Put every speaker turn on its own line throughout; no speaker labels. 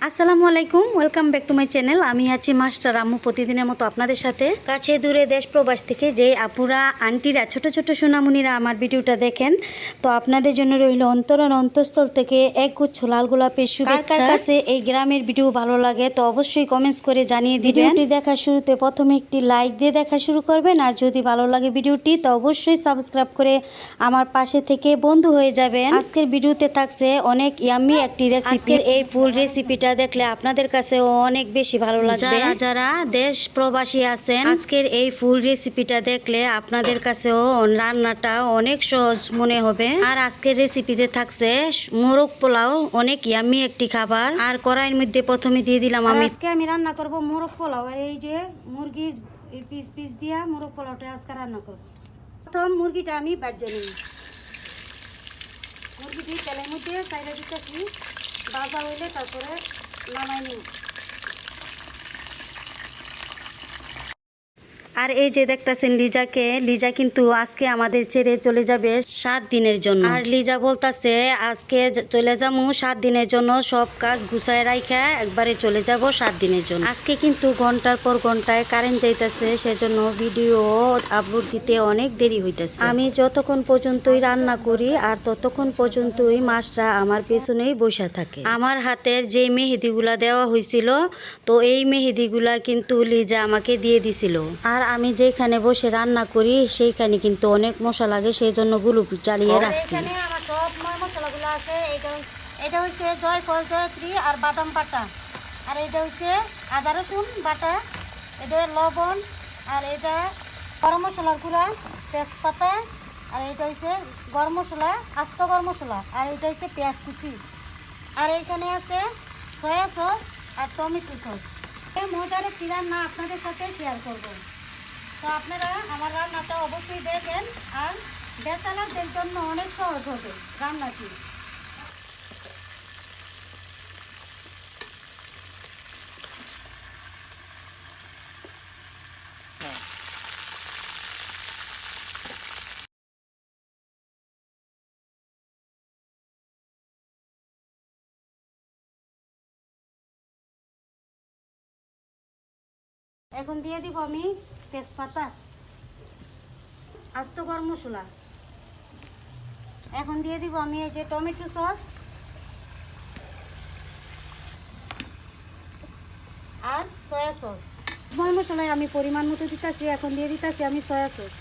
আসসালামু আলাইকুম welcome back to my channel আমি আছি মাস্টার আম্মু প্রতিদিনের মতো আপনাদের সাথে। কাছে দূরে দেশ প্রবাস থেকে যে আপুরা আন্টিরা ছোট ছোট সোনামুনিরা আমার ভিডিওটা দেখেন তো আপনাদের জন্য রইল অন্তরণ অন্তঃস্থল থেকে এক গুচ্ছ লাল গোলাপের শুভেচ্ছা। কাছে এই গ্রামের ভিডিও ভালো লাগে তো অবশ্যই কমেন্টস করে জানিয়ে দিবেন। ভিডিওটি দেখার শুরুতে প্রথমে একটি লাইক দিয়ে দেখা শুরু করবেন আর যদি ভালো লাগে ভিডিওটি তো অবশ্যই সাবস্ক্রাইব করে আমার পাশে থেকে বন্ধু হয়ে যাবেন। আজকের ভিডিওতে থাকছে অনেক ইয়াম্মি একটি রেসিপি এই ফুল রেসিপিটা দেখলে আপনাদের কাছে অনেক বেশি ভালো লাগবে। যারা যারা দেশ প্রবাসী আছেন আজকের এই ফুল রেসিপিটা দেখলে আপনাদের কাছেও রান্নাটা অনেক সহজ মনে হবে। আর আজকের রেসিপিতে থাকছে মোরগ পোলাও অনেক ইয়ামি একটি খাবার। আর কড়াইয়ের মধ্যে প্রথমে দিয়ে দিলাম আমি আজকে আমি রান্না করব মোরগ পোলাও। আর এই যে মুরগির পিস পিস দিয়া মোরগ পোলাওটা আজকে রান্না করব। প্রথম মুরগিটা আমি বাজ্যা নিই মুরগিটি তেলের মধ্যে চাইলে দিতেছি। বাজা হইলে তারপরে নামাই নিই আর এই যে দেখতেছেন লিজাকে, লিজা কিন্তু আজকে আমাদের ছেড়ে চলে যাবে সাত দিনের জন্য। আর লিজা বলতাছে, আজকে চলে যাব সাত দিনের জন্য, সব কাজ গুছায় রাইখা, একবারে চলে যাব সাত দিনের জন্য। আজকে কিন্তু ঘণ্টার পর ঘন্টায় কারেন্ট যাইতেছে, সেজন্য ভিডিও আপলোড দিতে অনেক দেরি হইতেছে। আমি যতক্ষণ পর্যন্তই রান্না করি আর ততক্ষণ পর্যন্তই মাছটা আমার পেছনেই বসে থাকে। আমার হাতের যে মেহেদিগুলা দেওয়া হয়েছিল তো এই মেহেদিগুলা কিন্তু লিজা আমাকে দিয়ে দিছিল। আর আমি যেখানে বসে রান্না করি সেইখানে কিন্তু অনেক মশলা লাগে সেই জন্যগুলো চালিয়ে রাখছি।
এখানে আমার সব ময় মশলাগুলো আছে এটা হচ্ছে- এটা হচ্ছে জয়ফল জয়ত্রী আর বাদাম বাটা। আর এটা হচ্ছে আদা রসুন বাটা এটা লবণ আর এটা গরম মশলার গুঁড়া তেজপাতা আর এটা হচ্ছে গরম মশলা আস্ত গরম মশলা আর এটা হচ্ছে পেঁয়াজ কুচি। আর এইখানে আছে সয়া সস আর টমেটো সস। এই মজার একটি রান্না আপনাদের সাথে শেয়ার করব। তো আপনারা আমার রান্নাটা অবশ্যই দেখেন, আর বেচালারদের জন্য অনেক সহজ হবে রান্নাটি। এখন দিয়ে দিব আমি তেজপাতা, আস্ত গরম মশলা। এখন দিয়ে দিব আমি এই যে টমেটো সস। আর সয়া সস। গরম মশলায় আমি পরিমাণ মতো দিতেছি, এখন দিয়ে দিতেছি আমি সয়া সস।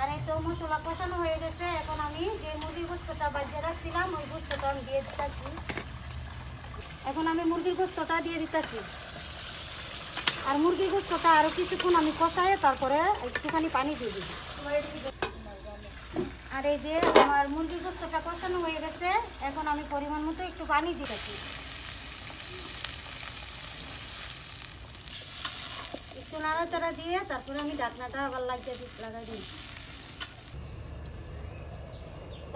আর এই তো মশলা কষানো হয়ে গেছে। এখন আমি যে মুরগির গোস্তটা বাজিয়ে রাখছিলাম, ওই গোস্তটা আমি দিয়ে দিতেছি। এখন আমি মুরগির গোস্তটা দিয়ে দিতেছি। আর মুরগির গোস্তটা আরও কিছুক্ষণ আমি কষাই তারপরে একটুখানি পানি দিয়ে দিই আর এই যে আমার মুরগির গোস্তটা কষানো হয়ে গেছে, এখন আমি পরিমাণ মতো একটু পানি দিতেছি। একটু নাড়াচাড়া দিয়ে তারপরে আমি ঢাকনাটা আবার লাগিয়ে লাগাই দিই।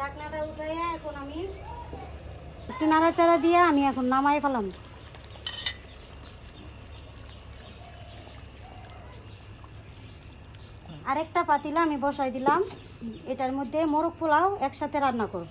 ঢাকনাটা উঠাইয়া একটু নাড়াচাড়া দিয়ে আমি এখন নামাই ফেলাম। আরেকটা পাতিলা আমি বসাই দিলাম। এটার মধ্যে মোরগ পোলাও একসাথে রান্না করব।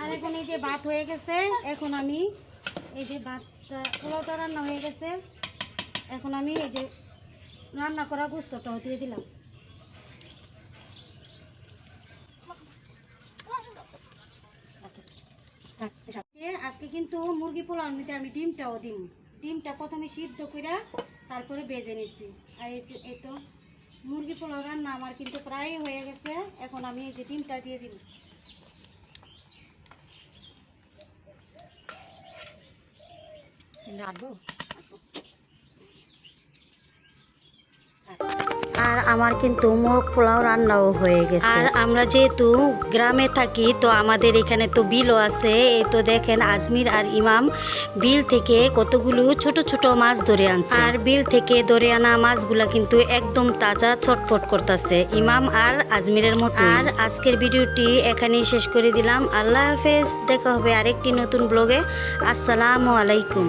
আর এখন এই যে ভাত হয়ে গেছে, এখন আমি এই যে ভাতটা, পোলাওটা রান্না হয়ে গেছে। এখন আমি এই যে রান্না করা গোস্তটাও দিয়ে দিলাম। আজকে কিন্তু মুরগি পোলাও নিতে আমি ডিমটাও দিই
ডিমটা প্রথমে সিদ্ধ করে তারপরে বেজে নিচ্ছি আর এই তো মুরগি পোলাও রান্না আমার কিন্তু প্রায় হয়ে গেছে। এখন আমি এই যে ডিমটা দিয়ে দিব।
রাখব
আর আমার কিন্তু মোরগ পোলাও রান্নাও হয়ে গেছে। আর আমরা যেহেতু গ্রামে থাকি তো আমাদের এখানে তো বিলও আছে। এই তো দেখেন আজমির আর ইমাম বিল থেকে কতগুলো ছোট ছোট মাছ ধরে আনছে। আর বিল থেকে ধরে আনা মাছগুলা কিন্তু একদম তাজা ছটফট করতেছে ইমাম আর আজমিরের মতো আর আজকের ভিডিওটি এখানেই শেষ করে দিলাম। আল্লাহ হাফেজ দেখা হবে আরেকটি নতুন ব্লগে। আসসালামু আলাইকুম।